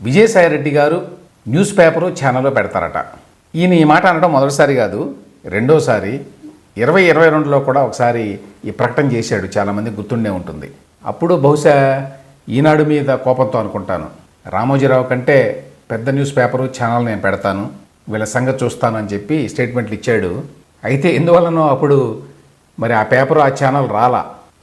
విజయసాయి రెడ్డి గారు news paper ఛానల్లో పెడతారట. ఈయన ఈ మాట అనడం మొదటిసారి కాదు రెండోసారి ఇరవై ఇరవై రెండులో కూడా ఒకసారి ఈ ప్రకటన చేశాడు. చాలామంది గుర్తుండే ఉంటుంది. అప్పుడు బహుశా ఈనాడు మీద కోపంతో అనుకుంటాను. రామోజీరావు కంటే పెద్ద న్యూస్ పేపరు ఛానల్ నేను పెడతాను వీళ్ళ సంగతి చూస్తాను అని చెప్పి స్టేట్మెంట్లు ఇచ్చాడు. అయితే ఎందువల్లనో అప్పుడు మరి ఆ పేపరు ఆ ఛానల్ రాలా.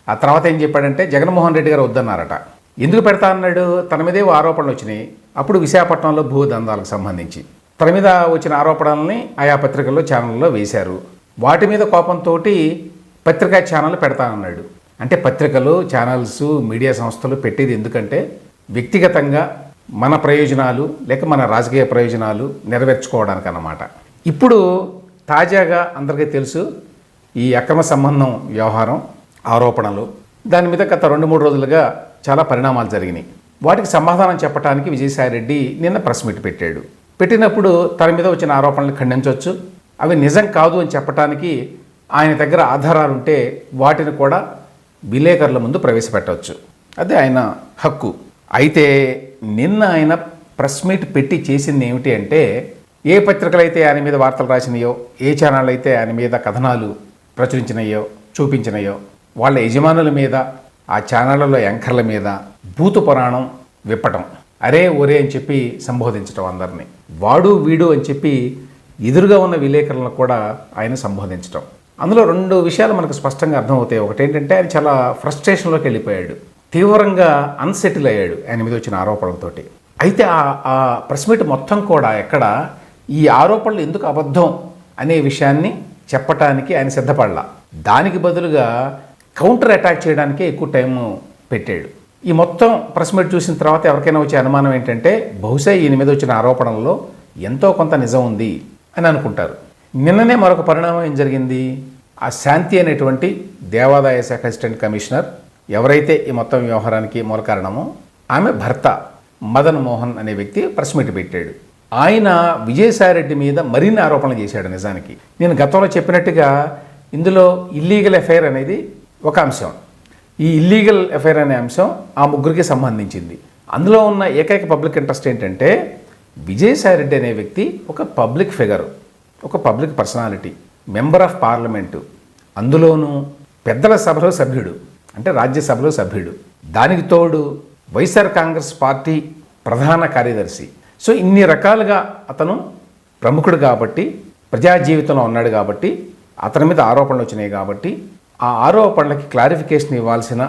ఆ తర్వాత ఏం చెప్పాడంటే జగన్మోహన్ రెడ్డి గారు వద్దన్నారట. ఎందుకు పెడతా అన్నాడు? తన మీదే ఆరోపణలు వచ్చినాయి. అప్పుడు విశాఖపట్నంలో భూదందాలకు సంబంధించి. తన మీద వచ్చిన ఆరోపణల్ని ఆయా పత్రికల్లో ఛానల్లో వేశారు. వాటి మీద కోపంతో పత్రికా ఛానల్ పెడతానన్నాడు అంటే పత్రికలు ఛానల్స్ మీడియా సంస్థలు పెట్టేది ఎందుకంటే వ్యక్తిగతంగా మన ప్రయోజనాలు లేక మన రాజకీయ ప్రయోజనాలు నెరవేర్చుకోవడానికి అన్నమాట ఇప్పుడు తాజాగా అందరికీ తెలుసు ఈ అక్రమ సంబంధం వ్యవహారం ఆరోపణలు. దాని మీద గత రెండు మూడు రోజులుగా చాలా పరిణామాలు జరిగినాయి. వాటికి సమాధానం చెప్పడానికి విజయసాయిరెడ్డి నిన్న ప్రెస్ మీట్ పెట్టాడు. పెట్టినప్పుడు తన మీద వచ్చిన ఆరోపణలు ఖండించవచ్చు. అవి నిజం కాదు అని చెప్పడానికి ఆయన దగ్గర ఆధారాలు ఉంటే వాటిని కూడా విలేకరుల ముందు ప్రవేశపెట్టవచ్చు. అదే ఆయన హక్కు. అయితే నిన్న ఆయన ప్రెస్ మీట్ పెట్టి చేసింది ఏమిటి అంటే ఏ పత్రికలైతే ఆయన మీద వార్తలు రాసినాయో ఏ ఛానళ్ళు అయితే ఆయన మీద కథనాలు ప్రచురించినాయో చూపించినాయో వాళ్ళ యజమానుల మీద ఆ ఛానళ్ళలో యాంకర్ల మీద భూత పురాణం విప్పటం. అరే ఒరే అని చెప్పి సంబోధించటం అందరినీ. వాడు వీడు అని చెప్పి ఎదురుగా ఉన్న విలేకరులను కూడా ఆయన సంబోధించటం. అందులో రెండు విషయాలు మనకు స్పష్టంగా అర్థమవుతాయి. ఒకటి ఏంటంటే ఆయన చాలా ఫ్రస్ట్రేషన్లోకి వెళ్ళిపోయాడు. తీవ్రంగా అన్సెటిల్ అయ్యాడు ఆయన మీద వచ్చిన ఆరోపణలతోటి. అయితే ఆ ఆ ప్రెస్ మీట్ మొత్తం కూడా ఎక్కడ ఈ ఆరోపణలు ఎందుకు అబద్ధం అనే విషయాన్ని చెప్పటానికి ఆయన సిద్ధపడలా. దానికి బదులుగా కౌంటర్ అటాక్ చేయడానికే ఎక్కువ టైం పెట్టాడు. ఈ మొత్తం ప్రెస్ మీట్ చూసిన తర్వాత ఎవరికైనా వచ్చే అనుమానం ఏంటంటే బహుశా ఈయన మీద వచ్చిన ఆరోపణల్లో ఎంతో కొంత నిజం ఉంది అని అనుకుంటారు. నిన్ననే మరొక పరిణామం ఏం జరిగింది? ఆ శాంతి అనేటువంటి దేవాదాయ శాఖ అసిస్టెంట్ కమిషనర్ ఎవరైతే ఈ మొత్తం వ్యవహారానికి మూల కారణమో ఆమె భర్త మదన్ మోహన్ అనే వ్యక్తి ప్రెస్ మీట్ పెట్టాడు. ఆయన విజయసాయిరెడ్డి మీద మరిన్ని ఆరోపణలు చేశాడు నిజానికి. నేను గతంలో చెప్పినట్టుగా ఇందులో ఇల్లీగల్ ఎఫైర్ అనేది ఒక అంశం. ఈ ఇల్లీగల్ ఎఫైర్ అనే అంశం ఆ ముగ్గురికి సంబంధించింది. అందులో ఉన్న ఏకైక పబ్లిక్ ఇంట్రెస్ట్ ఏంటంటే విజయసాయి రెడ్డి అనే వ్యక్తి ఒక పబ్లిక్ ఫిగర్ ఒక public personality member of parliament. అందులోనూ పెద్దల సభలో సభ్యుడు అంటే రాజ్యసభలో సభ్యుడు. దానికి తోడు వైఎస్ఆర్ కాంగ్రెస్ పార్టీ ప్రధాన కార్యదర్శి. సో ఇన్ని రకాలుగా అతను ప్రముఖుడు కాబట్టి ప్రజా జీవితంలో ఉన్నాడు కాబట్టి అతని మీద ఆరోపణలు వచ్చినాయి కాబట్టి ఆ ఆరోపణలకి క్లారిఫికేషన్ ఇవ్వాల్సిన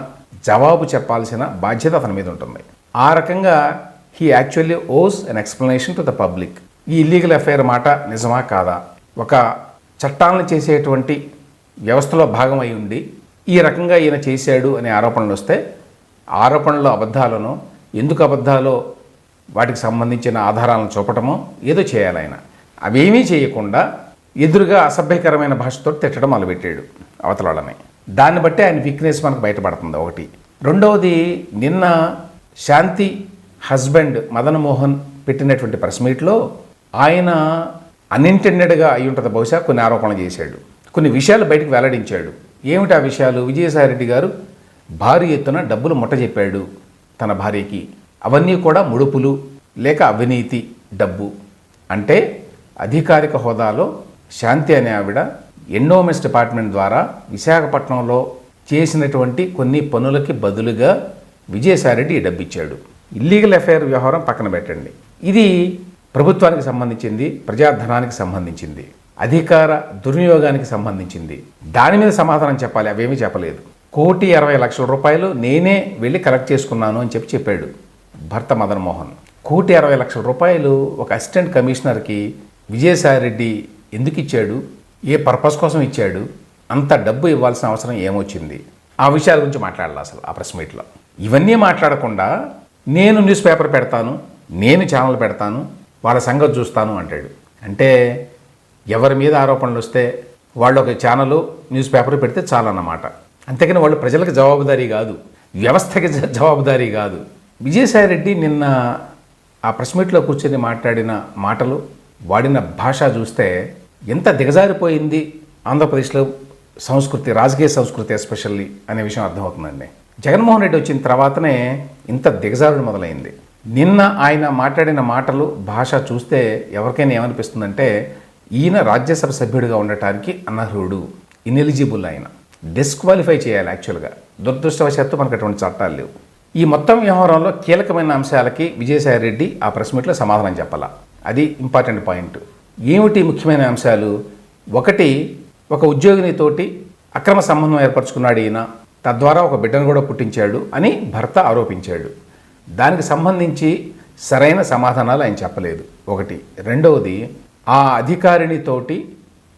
జవాబు చెప్పాల్సిన బాధ్యత అతని మీద ఉంటుంది. ఆ రకంగా he actually owes an explanation to the public ఈ ఇల్లీగల్ ఎఫ్ఐఆర్ మాట నిజమా కాదా? ఒక చట్టాలను చేసేటువంటి వ్యవస్థలో భాగం అయి ఉండి ఈ రకంగా ఈయన చేశాడు అనే ఆరోపణలు వస్తే ఆరోపణలు అబద్ధాలను ఎందుకు అబద్ధాలో వాటికి సంబంధించిన ఆధారాలను చూపటమో ఏదో చేయాలి ఆయన. అవేమీ చేయకుండా ఎదురుగా అసభ్యకరమైన భాషతో తిట్టడం మొదలుపెట్టాడు అవతల వాళ్ళని దాన్ని బట్టి ఆయన వీక్నెస్ మనకు బయటపడుతుంది. ఒకటి. రెండవది నిన్న శాంతి హస్బెండ్ మదన్ మోహన్ పెట్టినటువంటి ప్రెస్ మీట్లో ఆయన అన్ఇంటెండెడ్గా అయి ఉంటుంది బహుశా కొన్ని ఆరోపణలు చేశాడు. కొన్ని విషయాలు బయటకు వెల్లడించాడు. ఏమిటి ఆ విషయాలు? విజయసాయిరెడ్డి గారు భారీ ఎత్తున డబ్బులు ముట్టజెప్పాడు తన భార్యకి. అవన్నీ కూడా ముడుపులు లేక అవినీతి డబ్బు. అంటే అధికారిక హోదాలో శాంతి అనే ఆవిడ ఎండోమెంట్స్ డిపార్ట్మెంట్ ద్వారా విశాఖపట్నంలో చేసినటువంటి కొన్ని పనులకి బదులుగా విజయసాయిరెడ్డి ఈ డబ్బు ఇచ్చాడు ఇల్లీగల్ అఫైర్ వ్యవహారం పక్కన పెట్టండి. ఇది ప్రభుత్వానికి సంబంధించింది ప్రజాధనానికి సంబంధించింది అధికార దుర్వినియోగానికి సంబంధించింది. దాని మీద సమాధానం చెప్పాలి అవేమీ చెప్పలేదు. కోటి అరవై లక్షల రూపాయలు నేనే వెళ్ళి కలెక్ట్ చేసుకున్నాను అని చెప్పి చెప్పాడు భర్త మదన్ మోహన్. కోటి అరవై లక్షల రూపాయలు ఒక అసిస్టెంట్ కమిషనర్కి విజయసాయిరెడ్డి ఎందుకు ఇచ్చాడు? ఏ పర్పస్ కోసం ఇచ్చాడు? అంత డబ్బు ఇవ్వాల్సిన అవసరం ఏమొచ్చింది? ఆ విషయాల గురించి మాట్లాడాలి అసలు ఆ ప్రెస్ మీట్లో. ఇవన్నీ మాట్లాడకుండా నేను న్యూస్ పేపర్ పెడతాను నేను ఛానల్ పెడతాను వాళ్ళ సంగతి చూస్తాను అంటాడు. అంటే ఎవరి మీద ఆరోపణలు వస్తే వాళ్ళు ఒక ఛానల్ న్యూస్ పేపర్ పెడితే చాలన్నమాట. అంతేకాని వాళ్ళు ప్రజలకు జవాబుదారీ కాదు. వ్యవస్థకి జ- జవాబుదారీ కాదు. విజయసాయిరెడ్డి నిన్న ఆ ప్రెస్ మీట్లో కూర్చొని మాట్లాడిన మాటలు వాడిన భాష చూస్తే ఎంత దిగజారిపోయింది ఆంధ్రప్రదేశ్లో సంస్కృతి రాజకీయ సంస్కృతి ఎస్పెషల్లీ అనే విషయం అర్థమవుతుందండి. జగన్మోహన్ రెడ్డి వచ్చిన తర్వాతనే ఇంత దిగజారుడు మొదలైంది. నిన్న ఆయన మాట్లాడిన మాటలు భాష చూస్తే ఎవరికైనా ఏమనిపిస్తుందంటే ఈయన రాజ్యసభ సభ్యుడిగా ఉండటానికి అనర్హుడు ఇన్ఎలిజిబుల్ ఆయన. డిస్క్వాలిఫై చేయాలి యాక్చువల్గా. దురదృష్టవశాత్తు మనకు అటువంటి చట్టాలు లేవు. ఈ మొత్తం వ్యవహారంలో కీలకమైన అంశాలకి విజయసాయి రెడ్డి ఆ ప్రెస్ మీట్లో సమాధానం చెప్పాల. అది ఇంపార్టెంట్ పాయింట్. ఏమిటి ముఖ్యమైన అంశాలు? ఒకటి ఒక ఉద్యోగినితోటి అక్రమ సంబంధం ఏర్పరచుకున్నాడు ఈయన. తద్వారా ఒక బిడ్డను కూడా పుట్టించాడు అని భర్త ఆరోపించాడు. దానికి సంబంధించి సరైన సమాధానాలు ఆయన చెప్పలేదు. ఒకటి. రెండవది ఆ అధికారినితోటి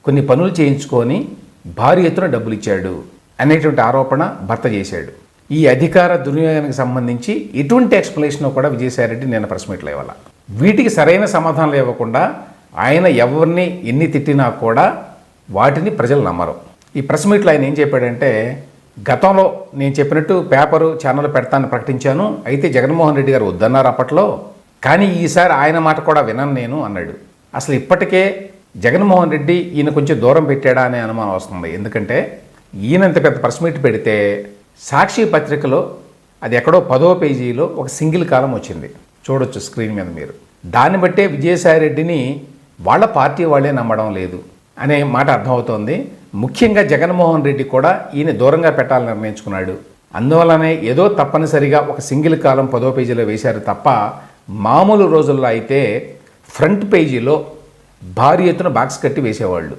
కొన్ని పనులు చేయించుకొని భారీ ఎత్తున డబ్బులు ఇచ్చాడు అనేటువంటి ఆరోపణ భర్త చేశాడు. ఈ అధికార దుర్వినియోగానికి సంబంధించి ఎటువంటి ఎక్స్ప్లెనేషన్ కూడా విజయసాయిరెడ్డి నేను ప్రెస్ మీట్లో ఇవ్వాలి. వీటికి సరైన సమాధానాలు ఇవ్వకుండా ఆయన ఎవరిని ఎన్ని తిట్టినా కూడా వాటిని ప్రజలు నమ్మరు. ఈ ప్రెస్ మీట్లో ఆయన ఏం చెప్పాడంటే గతంలో నేను చెప్పినట్టు పేపరు ఛానల్ పెడతానని ప్రకటించాను. అయితే జగన్మోహన్ రెడ్డి గారు వద్దన్నారు అప్పట్లో. కానీ ఈసారి ఆయన మాట కూడా వినను నేను అన్నాడు. అసలు ఇప్పటికే జగన్మోహన్ రెడ్డి ఈయన కొంచెం దూరం పెట్టాడా అనే అనుమానం వస్తుంది. ఎందుకంటే ఈయన ఇంత పెద్ద ప్రెస్ మీట్ పెడితే సాక్షి పత్రికలో అది ఎక్కడో పదో పేజీలో ఒక సింగిల్ కాలం వచ్చింది. చూడొచ్చు స్క్రీన్ మీద మీరు. దాన్ని బట్టే విజయసాయి రెడ్డిని వాళ్ళ పార్టీ వాళ్ళే నమ్మడం లేదు అనే మాట అర్థమవుతోంది. ముఖ్యంగా జగన్మోహన్ రెడ్డి కూడా ఈయన దూరంగా పెట్టాలని నిర్ణయించుకున్నాడు. అందువల్లనే ఏదో తప్పనిసరిగా ఒక సింగిల్ కాలం పదో పేజీలో వేశారు తప్ప మామూలు రోజుల్లో అయితే ఫ్రంట్ పేజీలో భారీ ఎత్తున బాక్స్ కట్టి వేసేవాళ్ళు.